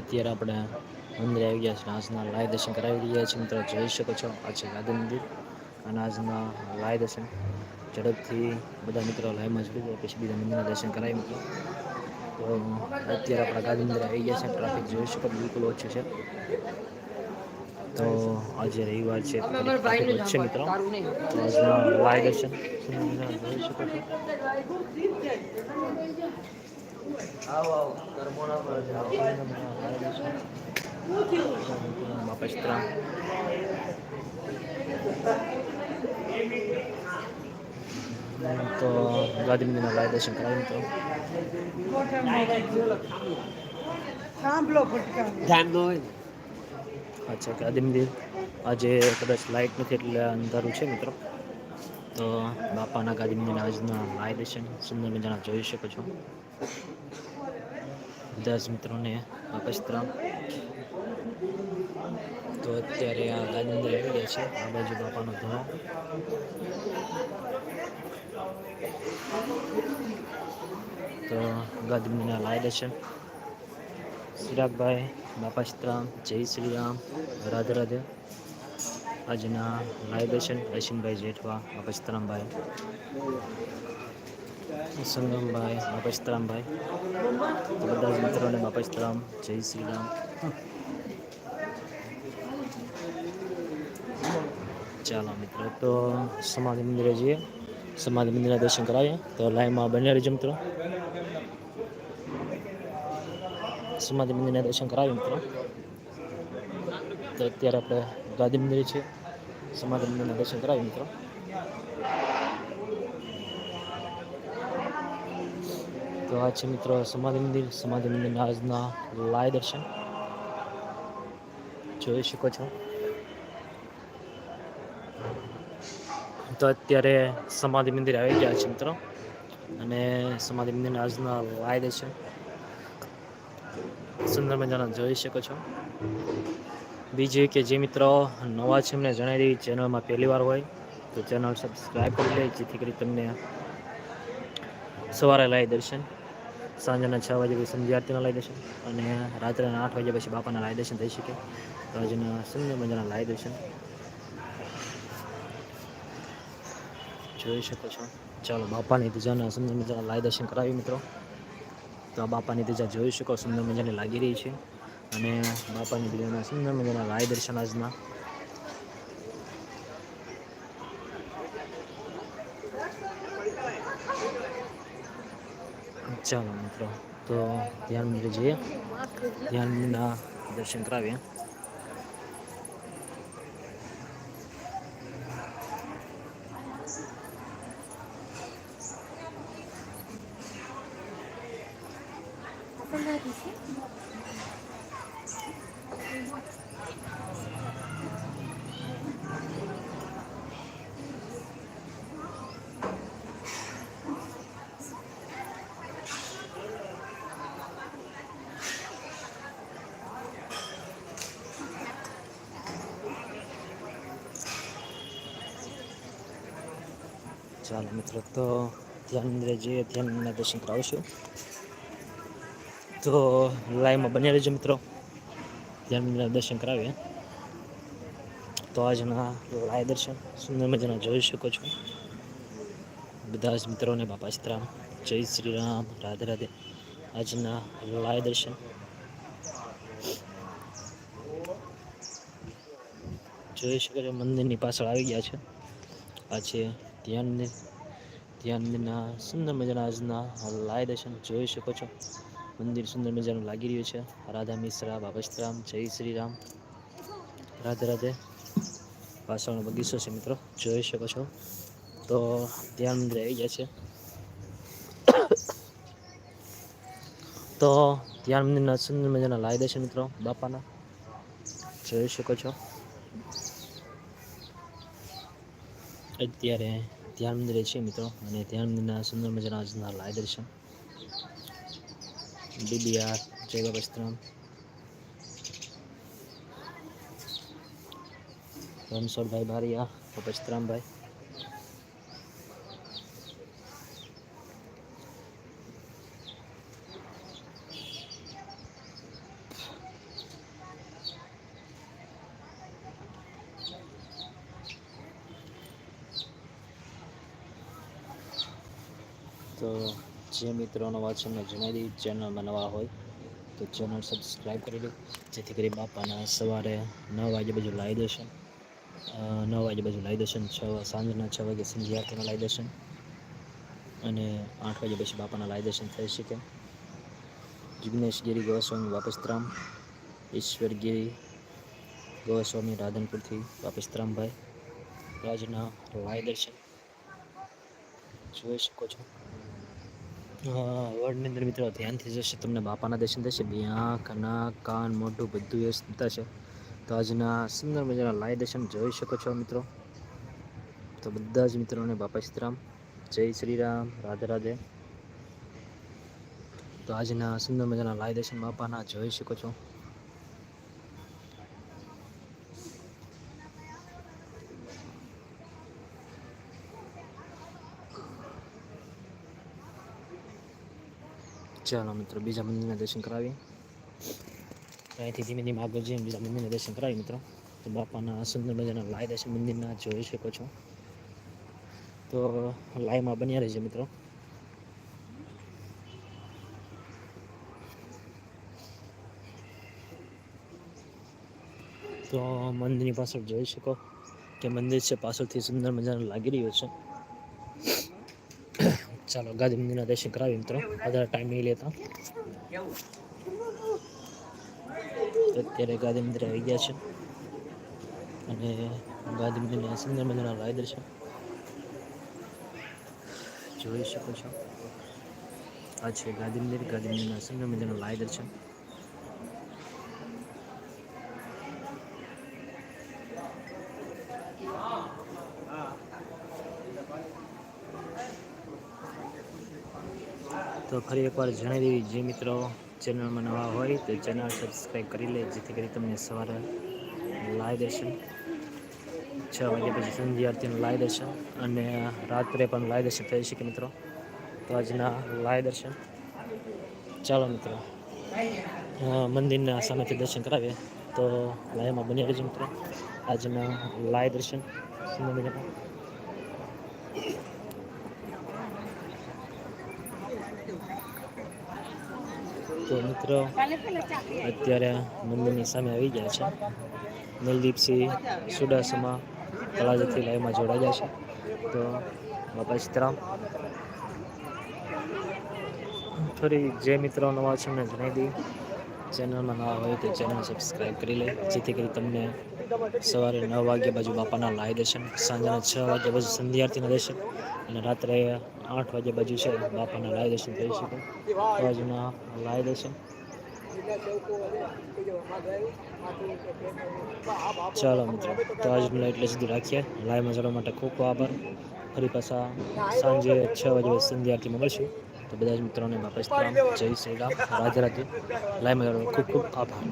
અત્યારે આપણે મંદિરે આવી ગયા છે આજના લાય દર્શન કરાવી રહ્યા છીએ. મિત્રો જોઈ શકો છો આ છે ગાંધી મંદિર અને આજના લાય દર્શન. ઝડપથી બધા મિત્રો લાઈવમાં જોઈ પછી બીજા મંદિરના દર્શન કરાવી મિત્રો તો અત્યારે આપણા ગાંધી મંદિર આવી ગયા છે. ટ્રાફિક જોઈ શકો બિલકુલ ઓછું છે. તો આજે રવિવાર છે વધશે મિત્રો. આજના લાય દર્શન. જોઈ શકો છો બાપસ્ત્રામ તો ગાદી મંદિરના લાય દર્શન કરાવી મિત્રો. સાંભળો ફટકા અચ્છા ગાદી મંદિર. આજે કદાચ લાઇટ નથી એટલે અંધારું છે મિત્રો. તો બાપાના ગાંધી મંદિરના આજના લાય દર્શન સુંદર મજાના જોઈ શકો છો. દસ મિત્રોને અપસ્ત્રામ તો અત્યારે આ ગાદી અંદર આવી ગયા છે. આ બાજુ બાપાનો ધણો તો મંદિરના લાય દર્શન ચિરાગભાઈ બાપાસ્તરામ જય શ્રી રામ. રાધે રાધે. આજના દર્શન અશ્વિનભાઈ જેઠવા બાપાસ્તરામભાઈ સંગમભાઈ બાપાસ્તરામભાઈ બધા જ મિત્રોને બાપાસ્તરામ જય શ્રી રામ ચાલો મિત્રો, તો સમાધિ મંદિરે જઈએ. સમાધિ મંદિરના દર્શન કરાવીએ. તો લાઈનમાં બને રહેજો મિત્રો. સમાધિ મંદિરના દર્શન કરાવીએ મિત્રો. તો અત્યારે આપણે ગાંધી મંદિરે છે. સમાધિ મંદિરના દર્શન કરાવીએ મિત્રો. તો આ છે મિત્રો સમાધિ મંદિર સમાધિ મંદિરના આજના લાય દર્શન. જોઈ શકો છો. તો અત્યારે સમાધિ મંદિર આવી ગયા છે મિત્રો. અને સમાધિ મંદિરના આજના લાય દર્શન. સુંદર મજાના જોઈ શકો છો. બીજું કે જે મિત્રો નવા છે એમને જણાવી દેવી ચેનલમાં પહેલી વાર હોય, તો ચેનલ સબસ્ક્રાઈબ કરી લે, જેથી કરી તમને સવારે લાવી દર્શન, સાંજના છ વાગે પછી સંધ્યાર્તીના લાવી દર્શન અને રાત્રેના આઠ વાગ્યા પછી બાપાના લાવી દર્શન થઈ શકે. તો આજના સુંદર મજાના લાય દર્શન જોઈ શકો છો. ચાલો, બાપાની ત્રીજાના સુંદર મજાના લાય દર્શન કરાવી મિત્રો. તો આ બાપાની ત્રીજા જોઈ શકો, સુંદર મજાની લાગી રહી છે. અને બાપાની બીજાના સુંદર મજાના લાય દર્શન આજના. ચાલો મિત્રો, તો ધ્યાન મંદિરે જઈએ. ધ્યાન મંદિરના દર્શન કરાવીએ. ચાલો મિત્રો તો ધ્યાન મંદિરે જઈએ ધ્યાન મંદિરના દર્શન કરાવશું તો લાઈવમાં બન્યા રહેજો મિત્રો ધ્યાન દર્શન કરાવીએ તો આજના લાય દર્શન સુંદર મજાના જોઈ શકો છો. બધા જ મિત્રોને બાપા સીતરામ જય શ્રી રામ, રાધે રાધે. આજના લાય દર્શન. જોઈ શકો છો, મંદિરની પાછળ આવી ગયા છે. આ છે ધ્યાન ધ્યાનના સુંદર મજાના આજના લાય દર્શન જોઈ શકો છો. મંદિર સુંદર મજાનું લાગી રહ્યું છે. રાધા મિશ્રા બાબસ્તરામ જય શ્રી રામ રાધે રાધે. પાછળનો બગીચો છે મિત્રો. જોઈ શકો છો. તો ધ્યાન મંદિર આવી ગયા છે. તો ધ્યાન મંદિરના સુંદર મજાના લાય છે મિત્રો બાપાના. જોઈ શકો છો. અત્યારે ધ્યાન મંદિરે છે મિત્રો. અને ધ્યાન મંદિરના સુંદર મજાના આજના લાય દર્શન ડીબીઆર જય વસ્ત્રમ રણછોડભાઈ બારિયા વસ્ત્રામભાઈ તો જે મિત્રો નવા છે, એમને જણાવી દઈએ, ચેનલમાં નવા હોય તો ચેનલ સબસ્ક્રાઈબ કરી દઉં જેથી કરી બાપાના સવારે નવ વાગે બાજુ લાવી દર્શન નવ વાગે બાજુ લાવી દર્શન, છ, સાંજના છ વાગે સંધ્યા આરતીના લાવી દર્શન અને આઠ વાગે પછી બાપાના લાવી દર્શન થઈ શકે. જિગ્નેશગીરી ગોસ્વામી વાપસ્તરામ ઈશ્વરગીરી ગોસ્વામી રાધનપુરથી વાપસ્તરામભાઈ રાજના લાય દર્શન. જોઈ શકો છો. વર્ડની અંદર મિત્રો ધ્યાનથી જશે તમને બાપાના દર્શન થશે, બે આંખ કાન, મોઢું બધું વ્યવસ્થિત થશે તો આજના સુંદર મજાના લાય દર્શન જોઈ શકો છો મિત્રો. તો બધા જ મિત્રોને બાપા સીતરામ જય શ્રી રામ, રાધે રાધે. તો આજના સુંદર મજાના લાય દર્શન બાપાના જોઈ શકો છો. ચાલો મિત્રો બીજા મંદિરના દર્શન કરાવીએ અહીંથી ધીમે ધીમે આગળ જઈને બીજા મંદિરના દર્શન કરાવીએ મિત્રો તો બાપાના સુંદર મજાના લાય દર્શન મંદિરના જોઈ શકો છો તો લાઈમાં બન્યા રહેજો મિત્રો તો મંદિરની પાછળ જોઈ શકો કે મંદિર છે પાછળથી સુંદર મજાનું લાગી રહ્યું છે ચાલો ગાંધી મંદિરના દર્શન કરાવી મિત્રો. વધારે ટાઈમ નહીં લેતા. અત્યારે ગાંધી મંદિર આવી ગયા છે. અને ગાંધી મંદિરના સુંદર મજાના લાયદર છે જોઈ શકો છો. આ છે ગાંધી મંદિર. ગાંધી મંદિરના સુંદર મજાના લાયદર દર્શન. તો ફરી એકવાર જણાવી દેવી જે મિત્રો ચેનલમાં નવા હોય તો ચેનલ સબસ્ક્રાઈબ કરી લે, જેથી કરી તમને સવારે લાવી દર્શન. છ વાગ્યા પછી સંધ્યા આરતીનું લાય દર્શન અને રાત્રે પણ લાવી દર્શન થઈ શકે મિત્રો. તો આજના લાય દર્શન. ચાલો મિત્રો મંદિરના સામેથી દર્શન કરાવીએ. તો લાયમાં બની રહેજો મિત્રો. આજના લાય દર્શન. સુંદર તો મિત્રો, અત્યારે મંદિરની સામે આવી ગયા છે. નલદીપસિંહ સુડાસમાં કલાજથી લાઈવમાં જોડાયા છે. તો બાપા સીતારામ ફરી જે મિત્રો, નવા છે એમને જણાવી દઈએ. ચેનલમાં નવા હોય તો ચેનલ સબસ્ક્રાઈબ કરી લે. જેથી કરી તમને સવારે નવ વાગ્યા બાજુ બાપાના લાય દર્શન, સાંજના છ વાગ્યા બાજુ સંધ્યાર્થીના દર્શન અને રાત્રે આઠ વાગ્યા બાજુ છે બાપાના લાય દર્શન થઈ શકે બાજુના લાય દર્શન. ચાલો મિત્રો, તો આજનું એટલે સુધી રાખીએ. લાઈવમાં જોડવા માટે ખૂબ ખૂબ આભાર. ફરી પાછા સાંજે છ વાગે સંધ્યા આરતીમાં મળશું. તો બધા જ મિત્રોને સીતારામ જય શ્રી રામ. રાધે રાધે. લાઈવમાં જોડવા ખૂબ ખૂબ આભાર.